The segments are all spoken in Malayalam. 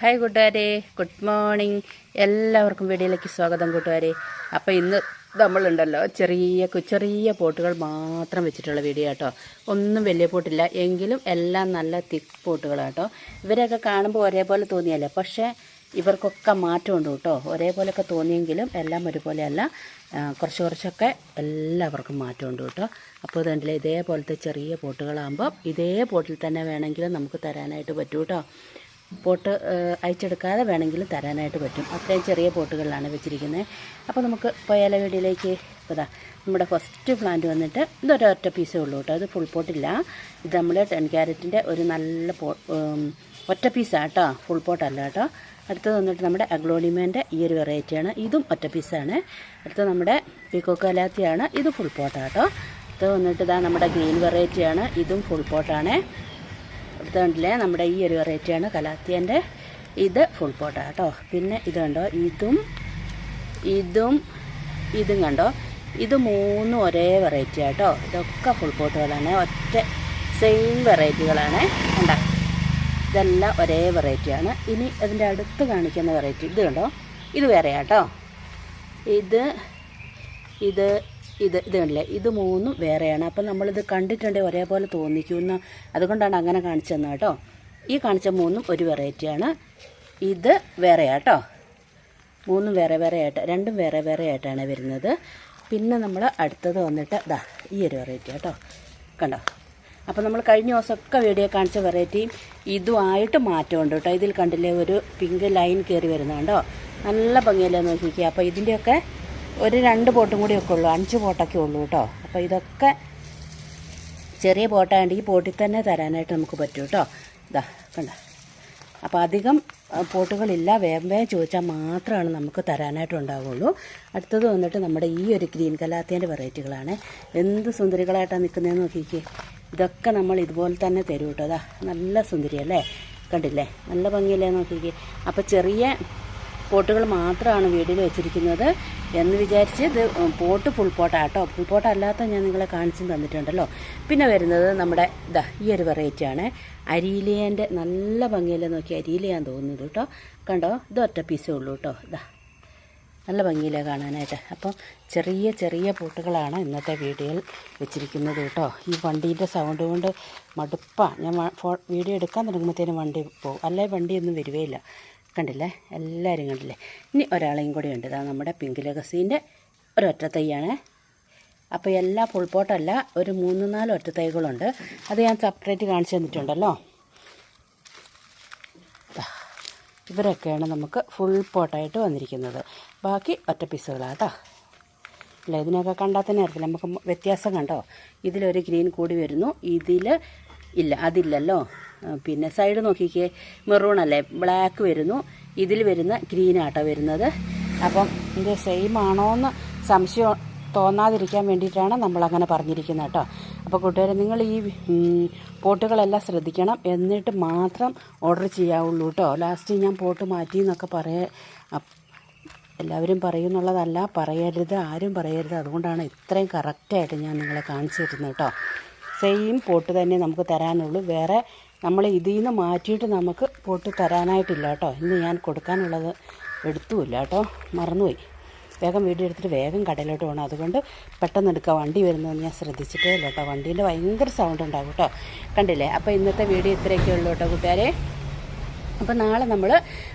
ഹായ് കൂട്ടുകാരെ. ഗുഡ് മോർണിംഗ് എല്ലാവർക്കും വീഡിയോയിലേക്ക് സ്വാഗതം കൂട്ടുകാരെ. അപ്പോൾ ഇന്ന് നമ്മളുണ്ടല്ലോ ചെറിയ ചെറിയ പോട്ടുകൾ മാത്രം വെച്ചിട്ടുള്ള വീഡിയോ കേട്ടോ ഒന്നും വലിയ പോട്ടില്ല. എങ്കിലും എല്ലാം നല്ല തിക്ക് പോട്ടുകളാട്ടോ. ഇവരെയൊക്കെ കാണുമ്പോൾ ഒരേപോലെ തോന്നിയല്ലേ? പക്ഷേ ഇവർക്കൊക്കെ മാറ്റമുണ്ട് കേട്ടോ. ഒരേപോലെയൊക്കെ തോന്നിയെങ്കിലും എല്ലാം ഒരുപോലെയല്ല. കുറച്ച് കുറച്ചൊക്കെ എല്ലാവർക്കും മാറ്റമുണ്ട് കേട്ടോ. അപ്പോൾ ഇതുണ്ടല്ലേ ഇതേപോലത്തെ ചെറിയ പോട്ടുകളാകുമ്പോൾ ഇതേ പോട്ടിൽ തന്നെ വേണമെങ്കിലും നമുക്ക് തരാനായിട്ട് പറ്റൂ കേട്ടോ. പോട്ട് അയച്ചെടുക്കാതെ വേണമെങ്കിലും തരാനായിട്ട് പറ്റും. അത്രയും ചെറിയ പോട്ടുകളിലാണ് വെച്ചിരിക്കുന്നത്. അപ്പോൾ നമുക്ക് പോയാല വീടിലേക്ക് ഇതാ നമ്മുടെ ഫസ്റ്റ് പ്ലാന്റ് വന്നിട്ട് ഇതൊരൊറ്റ പീസേ ഉള്ളൂ കേട്ടോ അത് ഫുൾ പോട്ടില്ല ഇത് നമ്മൾ ടെൻ ക്യാരറ്റിന്റെ ഒരു നല്ല പോ ഒറ്റ പീസാണ് കേട്ടോ ഫുൾ പോട്ടല്ല കേട്ടോ അടുത്തത് വന്നിട്ട് നമ്മുടെ അഗ്ലോണിമേന്റെ ഈ ഒരു വെറൈറ്റിയാണ് ഇതും ഒറ്റ പീസാണ് അടുത്തത് നമ്മുടെ പിക്കോക്കാലാത്തിയാണ് ഇത് ഫുൾ പോട്ടാണ് കേട്ടോ അടുത്തത് വന്നിട്ട് ഇതാ നമ്മുടെ ഗ്രീൻ വെറൈറ്റിയാണ് ഇതും ഫുൾ പോട്ടാണ് അടുത്തുണ്ടല്ലേ നമ്മുടെ ഈ ഒരു വെറൈറ്റിയാണ് കലാത്തിയന്റെ ഇത് ഫുൾ പോട്ടാ കേട്ടോ. പിന്നെ ഇത് കണ്ടോ? ഇതും ഇതും ഇതും കണ്ടോ? ഇത് മൂന്നും ഒരേ വെറൈറ്റി ആട്ടോ ഇതൊക്കെ ഫുൾ പോട്ടുകളാണ് ഒറ്റ സെയിം വെറൈറ്റികളാണ്. കണ്ടോ? ഇതെല്ലാം ഒരേ വെറൈറ്റിയാണ് ഇനി അതിന്റെ അടുത്ത് കാണിക്കുന്ന വെറൈറ്റി ഇത് കണ്ടോ? ഇത് വേറെ ഇത് ഇത് ഇത് ഇത് ഇത് മൂന്നും വേറെയാണ്. അപ്പം നമ്മളിത് കണ്ടിട്ടുണ്ടെങ്കിൽ ഒരേപോലെ തോന്നിക്കുന്ന. അതുകൊണ്ടാണ് അങ്ങനെ കാണിച്ചു തന്നെ കേട്ടോ. ഈ കാണിച്ച മൂന്നും ഒരു വെറൈറ്റിയാണ്. ഇത് വേറെയാട്ടോ. മൂന്നും വേറെ വേറെ ആയിട്ട് രണ്ടും വേറെ വേറെ ആയിട്ടാണ് വരുന്നത്. പിന്നെ നമ്മൾ അടുത്തത് വന്നിട്ട് ദാ ഈ ഒരു വെറൈറ്റി കേട്ടോ. കണ്ടോ? അപ്പോൾ നമ്മൾ കഴിഞ്ഞ ദിവസമൊക്കെ വീഡിയോ കാണിച്ച വെറൈറ്റിയും ഇതുമായിട്ട് മാറ്റമുണ്ട് കേട്ടോ. ഇതിൽ കണ്ടില്ലേ? ഒരു പിങ്ക് ലൈൻ കയറി വരുന്നുണ്ടോ നല്ല ഭംഗിയല്ലേ നോക്കിക്കുക അപ്പോൾ ഇതിന്റെയൊക്കെ ഒരു രണ്ട് പോട്ടും ഒക്കെ ഉള്ളൂ. അഞ്ച് പോട്ടൊക്കെ ഉള്ളൂ കേട്ടോ. അപ്പോൾ ഇതൊക്കെ ചെറിയ പോട്ടായതുകൊണ്ട് ഈ പോട്ടിൽ തന്നെ തരാനായിട്ട് നമുക്ക് പറ്റും കേട്ടോ. ഇതാ കണ്ട? അപ്പോൾ അധികം പോട്ടുകളില്ല. വേഗം വേഗം ചോദിച്ചാൽ മാത്രമാണ് നമുക്ക് തരാനായിട്ട് തരാനായിട്ടുണ്ടാവുള്ളൂ. അടുത്തത് വന്നിട്ട് നമ്മുടെ ഈ ഒരു ഗ്രീൻ കലാത്തേന്റെ വെറൈറ്റികളാണ്. എന്ത് സുന്ദരികളായിട്ടാണ് നിൽക്കുന്നതെന്ന് നോക്കിക്കേ. ഇതൊക്കെ നമ്മൾ ഇതുപോലെ തന്നെ തരും കേട്ടോ. അതാ നല്ല സുന്ദരിയല്ലേ? കണ്ടില്ലേ? നല്ല ഭംഗിയല്ലേ നോക്കിക്കേ. അപ്പോൾ ചെറിയ പോട്ടുകൾ മാത്രമാണ് വീട്ടിൽ വെച്ചിരിക്കുന്നത് എന്ന് വിചാരിച്ച് ഇത് പോട്ട് ഫുൾ പോട്ടാട്ടോ ഫുൾ പോട്ടല്ലാത്ത ഞാൻ നിങ്ങളെ കാണിച്ചു തന്നിട്ടുണ്ടല്ലോ. പിന്നെ വരുന്നത് നമ്മുടെ ഇതാ ഈ ഒരു വെറൈറ്റിയാണ് അരിയിലേന്റെ നല്ല ഭംഗിയല്ലേ നോക്കി അരിയിലയാന്ന് തോന്നുന്നത് കേട്ടോ കണ്ടോ? ഇത് ഒറ്റ പീസേ ഉള്ളൂ കേട്ടോ ഇതാ നല്ല ഭംഗിയിലെ കാണാനായിട്ട്. അപ്പോൾ ചെറിയ ചെറിയ പൂട്ടുകളാണ് ഇന്നത്തെ വീഡിയോയിൽ വെച്ചിരിക്കുന്നത് കേട്ടോ ഈ വണ്ടീന്റെ സൗണ്ട് കൊണ്ട് മടുപ്പാണ് ഞാൻ വീഡിയോ എടുക്കാൻ തുടങ്ങുമ്പോഴത്തേനും വണ്ടി പോകും അല്ലേ വണ്ടിയൊന്നും വരുവേയില്ല. കണ്ടില്ലേ? എല്ലാവരും കണ്ടില്ലേ? ഇനി ഒരാളെയും കൂടി ഉണ്ട്. ഇതാ നമ്മുടെ പിങ്ക് ലഗസീന്റെ ഒരൊറ്റ തൈയാണ്. അപ്പോൾ എല്ലാ പുൾപോട്ടല്ല ഒരു മൂന്ന് നാല് ഒറ്റ തൈകളുണ്ട്. അത് ഞാൻ സെപ്പറേറ്റ് കാണിച്ചു തന്നിട്ടുണ്ടല്ലോ. ഇവരൊക്കെയാണ് നമുക്ക് ഫുൾ പോട്ടായിട്ട് വന്നിരിക്കുന്നത്. ബാക്കി ഒറ്റ പീസുകളാണ് കേട്ടോ അല്ല ഇതിനൊക്കെ കണ്ടാൽ തന്നെ അറിയില്ല നമുക്ക് വ്യത്യാസം കണ്ടോ? ഇതിലൊരു ഗ്രീൻ കൂടി വരുന്നു. ഇതിൽ ഇല്ല അതില്ലല്ലോ. പിന്നെ സൈഡ് നോക്കിക്കേ മെറൂൺ അല്ലേ ബ്ലാക്ക് വരുന്നു. ഇതിൽ വരുന്ന ഗ്രീൻ ആട്ടോ വരുന്നത്. അപ്പം ഇത് സെയിം ആണോ എന്ന് സംശയം തോന്നാതിരിക്കാൻ വേണ്ടിയിട്ടാണ് നമ്മളങ്ങനെ പറഞ്ഞിരിക്കുന്നത് കേട്ടോ. അപ്പോൾ കൂട്ടുകാരെ നിങ്ങൾ ഈ പോട്ടുകളെല്ലാം ശ്രദ്ധിക്കണം. എന്നിട്ട് മാത്രം ഓർഡർ ചെയ്യാവുള്ളൂ കേട്ടോ. ലാസ്റ്റ് ഞാൻ പോട്ട് മാറ്റി എന്നൊക്കെ പറയ എല്ലാവരും പറയുന്നുള്ളതല്ല പറയരുത് ആരും പറയരുത്. അതുകൊണ്ടാണ് ഇത്രയും കറക്റ്റായിട്ട് ഞാൻ നിങ്ങളെ കാണിച്ചു തരുന്നത് കേട്ടോ. സെയിം പോട്ട് തന്നെ നമുക്ക് തരാനുള്ളൂ. വേറെ നമ്മൾ ഇതിൽ നിന്ന് മാറ്റിയിട്ട് നമുക്ക് പോട്ട് തരാനായിട്ടില്ല കേട്ടോ. ഇന്ന് ഞാൻ കൊടുക്കാനുള്ളത് എടുത്തുമില്ല കേട്ടോ. മറന്നുപോയി. വേഗം വീഡിയോ എടുത്തിട്ട് വേഗം കടയിലോട്ട് പോകണം അതുകൊണ്ട് പെട്ടെന്ന് എടുക്കുക വണ്ടി വരുന്നതെന്ന് ഞാൻ ശ്രദ്ധിച്ചിട്ടേ ഇല്ല കേട്ടോ. വണ്ടീന്റെ ഭയങ്കര സൗണ്ട് ഉണ്ടാകും കേട്ടോ. കണ്ടില്ലേ? അപ്പോൾ ഇന്നത്തെ വീഡിയോ ഇത്രയൊക്കെ ഉള്ളൂ കേട്ടോ കൂട്ടുകാരെ. അപ്പോൾ നാളെ നമ്മൾ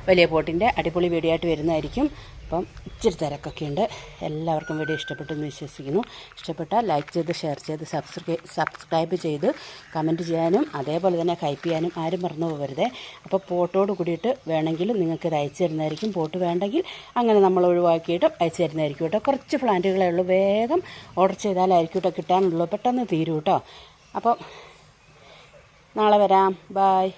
വലിയ പോട്ടിന്റെ അടിപൊളി വീഡിയോ ആയിട്ട് വരുന്നതായിരിക്കും. അപ്പം ഇച്ചിരി തിരക്കൊക്കെ ഉണ്ട്. എല്ലാവർക്കും വീഡിയോ ഇഷ്ടപ്പെട്ടെന്ന് വിശ്വസിക്കുന്നു. ഇഷ്ടപ്പെട്ടാൽ ലൈക്ക് ചെയ്ത് ഷെയർ ചെയ്ത് സബ്സ്ക്രൈ സബ്സ്ക്രൈബ് ചെയ്ത് കമന്റ് ചെയ്യാനും അതേപോലെ തന്നെ ഹൈപ്പ് ചെയ്യാനും ആരും മറന്നു പോകരുതേ. അപ്പോൾ പോട്ടോട് കൂടിയിട്ട് വേണമെങ്കിൽ നിങ്ങൾക്ക് ഇത് അയച്ചു തരുന്നതായിരിക്കും. പോട്ട് വേണ്ടെങ്കിൽ അങ്ങനെ നമ്മൾ ഒഴിവാക്കിയിട്ട് അയച്ചു തരുന്നതായിരിക്കും കേട്ടോ. കുറച്ച് പ്ലാന്റുകളേ ഉള്ളൂ. വേഗം ഓർഡർ ചെയ്താലായിരിക്കും കേട്ടോ കിട്ടാനുള്ളൂ. പെട്ടെന്ന് തീരും കേട്ടോ. അപ്പം നാളെ വരാം. ബായ്